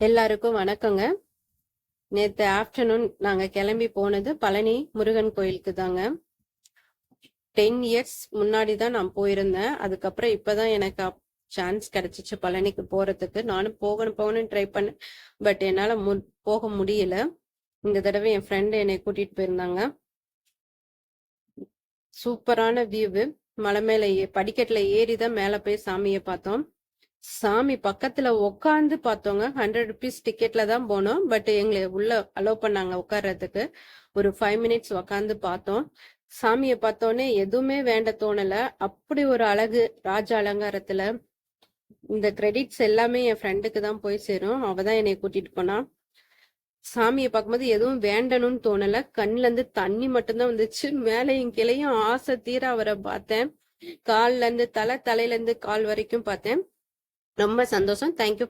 எல்லாருக்கும் வணக்கங்க. நேத்து ஆஃப்டர்நூன் நாங்க கிளம்பி போனது பழனி முருகன் கோயிலுக்கு தாங்க. டென் இயர்ஸ் முன்னாடி தான் நான் போயிருந்தேன். அதுக்கப்புறம் இப்பதான் எனக்கு சான்ஸ் கிடைச்சிச்சு பழனிக்கு போறதுக்கு. நானும் போகணும் போகணும்னு ட்ரை பண்ணேன் பட் என்னால மு போக முடியல. இந்த தடவை என் ஃப்ரெண்டு என்னை கூட்டிட்டு போயிருந்தாங்க. சூப்பரான வியூவு மலை மேல ஏ- படிக்கட்டுல ஏறி தான் மேல போய் சாமியை பார்த்தோம். சாமி பக்கத்துல உட்காந்து பார்த்தோங்க. ஹண்ட்ரட் ருபீஸ் டிக்கெட்ல தான் போனோம். பட் எங்களை உள்ள அலோவ் பண்ணாங்க உட்கார்றதுக்கு ஒரு ஃபைவ் மினிட்ஸ் உட்காந்து பார்த்தோம். சாமியை பார்த்தோன்னே எதுவுமே வேண்ட தோணல. அப்படி ஒரு அழகு ராஜ அலங்காரத்துல இந்த கிரெடிட்ஸ் எல்லாமே என் ஃப்ரெண்டுக்கு தான் போய் சேரும். அவ தான் என்னை கூட்டிட்டு போனா. சாமியை பார்க்கும்போது எதுவும் வேண்டணும்னு தோணல. கண்ணுல இருந்து தண்ணி மட்டும்தான் வந்துச்சு. மேலையும் கிளையும் ஆசை தீர அவரை பார்த்தேன். கால்ல இருந்து தலை தலையில இருந்து கால் வரைக்கும் பார்த்தேன். ரொம்ப சந்தோஷம். தேங்க்யூ